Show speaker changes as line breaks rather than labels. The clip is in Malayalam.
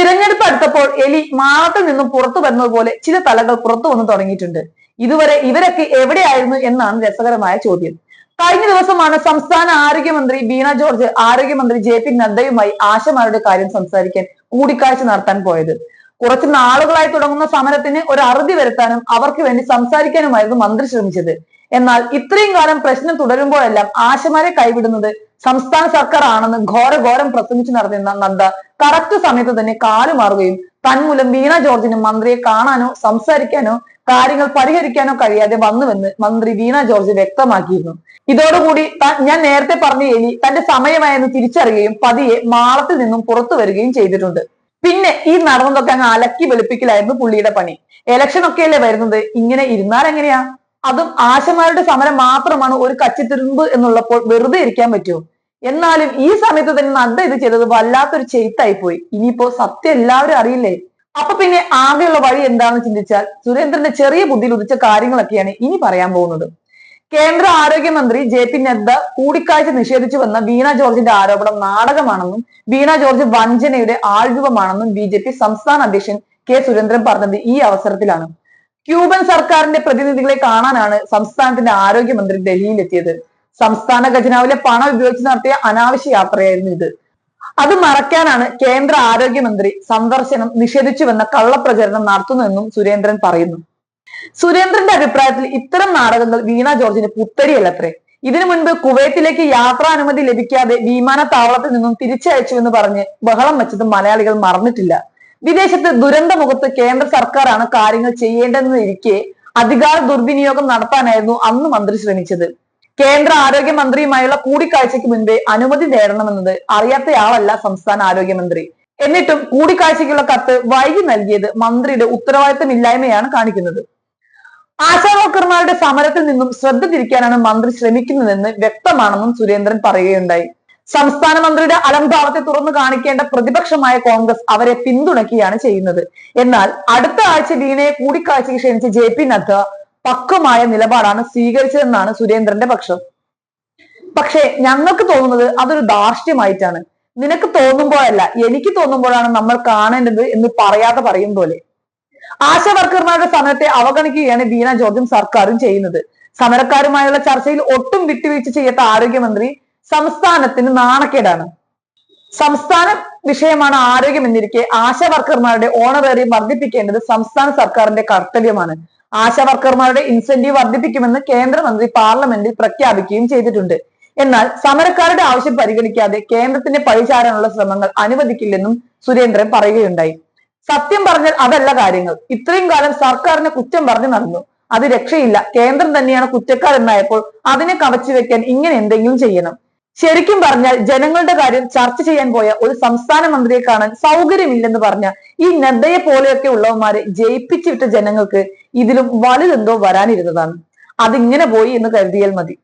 തിരഞ്ഞെടുപ്പ് അടുത്തപ്പോൾ എലി മാളത്തിൽ നിന്നും പുറത്തു വരുന്നതുപോലെ ചില തലകൾ പുറത്തു വന്നു തുടങ്ങിയിട്ടുണ്ട്. ഇതുവരെ ഇവരൊക്കെ എവിടെയായിരുന്നു എന്നാണ് രസകരമായ ചോദ്യം. കഴിഞ്ഞ ദിവസമാണ് സംസ്ഥാന ആരോഗ്യമന്ത്രി ബീന ജോർജ് ആരോഗ്യമന്ത്രി ജെ പി നദ്ദയുമായി ആശമാരുടെ കാര്യം സംസാരിക്കാൻ കൂടിക്കാഴ്ച നടത്താൻ പോയത്. കുറച്ച് നാളുകളായി തുടങ്ങുന്ന സമരത്തിന് ഒരു അറുതി വരുത്താനും അവർക്ക് വേണ്ടി സംസാരിക്കാനുമായിരുന്നു മന്ത്രി ശ്രമിച്ചത്. എന്നാൽ ഇത്രയും കാലം പ്രശ്നം തുടരുമ്പോഴെല്ലാം ആശമാരെ കൈവിടുന്നത് സംസ്ഥാന സർക്കാർ ആണെന്ന് ഘോരഘോരം പ്രസംഗിച്ചു നടന്നിരുന്ന നദ്ദ കറക്റ്റ് സമയത്ത് തന്നെ കാലുമാറുകയും തന്മൂലം വീണ ജോർജിന് മന്ത്രിയെ കാണാനോ സംസാരിക്കാനോ കാര്യങ്ങൾ പരിഹരിക്കാനോ കഴിയാതെ വന്നുവെന്ന് മന്ത്രി വീണ ജോർജ് വ്യക്തമാക്കിയിരുന്നു. ഇതോടുകൂടി ഞാൻ നേരത്തെ പറഞ്ഞ എലി തന്റെ സമയമായെന്ന് തിരിച്ചറിയുകയും പതിയെ മാളത്തിൽ നിന്നും പുറത്തു വരികയും ചെയ്തിട്ടുണ്ട്. പിന്നെ ഈ നടന്നതൊക്കെ അങ്ങ് അലക്കി വെളുപ്പിക്കലായിരുന്നു പുള്ളിയുടെ പണി. ഇലക്ഷൻ ഒക്കെയല്ലേ വരുന്നത്? ഇങ്ങനെ ഇരുന്നാൽ എങ്ങനെയാ? അതും ആശമാരുടെ സമരം മാത്രമാണ് ഒരു കച്ചിത്തിരുമ്പ് എന്നുള്ളപ്പോൾ വെറുതെ ഇരിക്കാൻ പറ്റുമോ? എന്നാലും ഈ സമയത്ത് തന്നെ നദ്ദ ഇത് ചെയ്തത് വല്ലാത്തൊരു ചെയ്ത്തായി പോയി ഇനിയിപ്പോ സത്യം എല്ലാവരും അറിയില്ലേ? അപ്പൊ പിന്നെ ആകെയുള്ള വഴി എന്താണെന്ന് ചിന്തിച്ചാൽ സുരേന്ദ്രന്റെ ചെറിയ ബുദ്ധിയിൽ ഉദിച്ച കാര്യങ്ങളൊക്കെയാണ് ഇനി പറയാൻ പോകുന്നത്. കേന്ദ്ര ആരോഗ്യമന്ത്രി ജെ പി നദ്ദ കൂടിക്കാഴ്ച നിഷേധിച്ചു വന്ന വീണ ജോർജിന്റെ ആരോപണം നാടകമാണെന്നും വീണ ജോർജ് വഞ്ചനയുടെ ആൾരൂപമാണെന്നും ബി സംസ്ഥാന അധ്യക്ഷൻ കെ സുരേന്ദ്രൻ പറഞ്ഞത് ഈ അവസരത്തിലാണ്. ക്യൂബൻ സർക്കാരിന്റെ പ്രതിനിധികളെ കാണാനാണ് സംസ്ഥാനത്തിന്റെ ആരോഗ്യമന്ത്രി ഡൽഹിയിലെത്തിയത്. സംസ്ഥാന ഖജനാവിലെ പണം ഉപയോഗിച്ച് നടത്തിയ അനാവശ്യ യാത്രയായിരുന്നു ഇത്. അത് മറയ്ക്കാനാണ് കേന്ദ്ര ആരോഗ്യമന്ത്രി സന്ദർശനം നിഷേധിച്ചുവെന്ന കള്ളപ്രചരണം നടത്തുന്നതെന്നും സുരേന്ദ്രൻ പറയുന്നു. സുരേന്ദ്രന്റെ അഭിപ്രായത്തിൽ ഇത്തരം നാടകങ്ങൾ വീണ ജോർജിന് പുത്തരിയല്ലത്രേ. ഇതിനു മുൻപ് കുവൈത്തിലേക്ക് യാത്രാനുമതി ലഭിക്കാതെ വിമാനത്താവളത്തിൽ നിന്നും തിരിച്ചയച്ചുവെന്ന് പറഞ്ഞ് ബഹളം വെച്ചത് മലയാളികൾ മറന്നിട്ടില്ല. വിദേശത്ത് ദുരന്തമുഖത്ത് കേന്ദ്ര സർക്കാരാണ് കാര്യങ്ങൾ ചെയ്യേണ്ടതെന്നിരിക്കെ അധികാര ദുർവിനിയോഗം നടത്താനായിരുന്നു അന്ന് മന്ത്രി ശ്രമിച്ചത്. കേന്ദ്ര ആരോഗ്യമന്ത്രിയുമായുള്ള കൂടിക്കാഴ്ചയ്ക്ക് മുൻപേ അനുമതി നേടണമെന്നത് അറിയാത്തയാളല്ല സംസ്ഥാന ആരോഗ്യമന്ത്രി എന്നിട്ടും കൂടിക്കാഴ്ചയ്ക്കുള്ള കത്ത് വൈകി നൽകിയത് മന്ത്രിയുടെ ഉത്തരവാദിത്തമില്ലായ്മയാണ് കാണിക്കുന്നത്. ആശാവർക്കർമാരുടെ സമരത്തിൽ നിന്നും ശ്രദ്ധ തിരിക്കാനാണ് മന്ത്രി ശ്രമിക്കുന്നതെന്ന് വ്യക്തമാണെന്നും സുരേന്ദ്രൻ പറയുകയുണ്ടായി. സംസ്ഥാന മന്ത്രിയുടെ അലംഭാവത്തെ തുറന്നു കാണിക്കേണ്ട പ്രതിപക്ഷമായ കോൺഗ്രസ് അവരെ പിന്തുണയ്ക്കുകയാണ് ചെയ്യുന്നത്. എന്നാൽ അടുത്ത ആഴ്ച വീണയെ കൂടിക്കാഴ്ചയ്ക്ക് ക്ഷണിച്ച ജെ പി നദ്ദ പക്വമായ നിലപാടാണ് സ്വീകരിച്ചതെന്നാണ് സുരേന്ദ്രന്റെ പക്ഷം. പക്ഷേ ഞങ്ങൾക്ക് തോന്നുന്നത് അതൊരു ധാർഷ്ട്യമായിട്ടാണ്. നിനക്ക് തോന്നുമ്പോഴല്ല എനിക്ക് തോന്നുമ്പോഴാണ് നമ്മൾ കാണേണ്ടത് എന്ന് പറയാതെ പറയും പോലെ. ആശാ വർക്കർമാരുടെ സമരത്തെ അവഗണിക്കുകയാണ് വീണ ജോർജും സർക്കാരും ചെയ്യുന്നത്. സമരക്കാരുമായുള്ള ചർച്ചയിൽ ഒട്ടും വിട്ടുവീഴ്ച ചെയ്യാത്ത ആരോഗ്യമന്ത്രി സംസ്ഥാനത്തിന് നാണക്കേടാണ്. സംസ്ഥാന വിഷയമാണ് ആരോഗ്യം എന്നിരിക്കെ ആശാ വർക്കർമാരുടെ ഓണറേറിയം വർദ്ധിപ്പിക്കേണ്ടത് സംസ്ഥാന സർക്കാരിന്റെ കർത്തവ്യമാണ്. ആശാ വർക്കർമാരുടെ ഇൻസെന്റീവ് വർദ്ധിപ്പിക്കുമെന്ന് കേന്ദ്രമന്ത്രി പാർലമെന്റിൽ പ്രഖ്യാപിക്കുകയും ചെയ്തിട്ടുണ്ട്. എന്നാൽ സമരക്കാരുടെ ആവശ്യം പരിഗണിക്കാതെ കേന്ദ്രത്തിന്റെ പഴിചാരാനുള്ള ശ്രമങ്ങൾ അനുവദിക്കില്ലെന്നും സുരേന്ദ്രൻ പറയുകയുണ്ടായി. സത്യം പറഞ്ഞാൽ അതല്ല കാര്യങ്ങൾ. ഇത്രയും കാലം സർക്കാരിനെ കുറ്റം പറഞ്ഞു നടന്നു. അത് രക്ഷയില്ല. കേന്ദ്രം തന്നെയാണ് കുറ്റക്കാരെന്നായപ്പോൾ അതിനെ കവച്ചു വെക്കാൻ ഇങ്ങനെ എന്തെങ്കിലും ചെയ്യണം. ശരിക്കും പറഞ്ഞാൽ ജനങ്ങളുടെ കാര്യം ചർച്ച ചെയ്യാൻ പോയ ഒരു സംസ്ഥാന മന്ത്രിയെ കാണാൻ സൗകര്യമില്ലെന്ന് പറഞ്ഞ ഈ നദ്ദയെ പോലെയൊക്കെ ഉള്ളവന്മാരെ ജയിപ്പിച്ചു വിട്ട ജനങ്ങൾക്ക് ഇതിലും വലുതെന്തോ വരാനിരുന്നതാണ്. അതിങ്ങനെ പോയി എന്ന് കരുതിയാൽ മതി.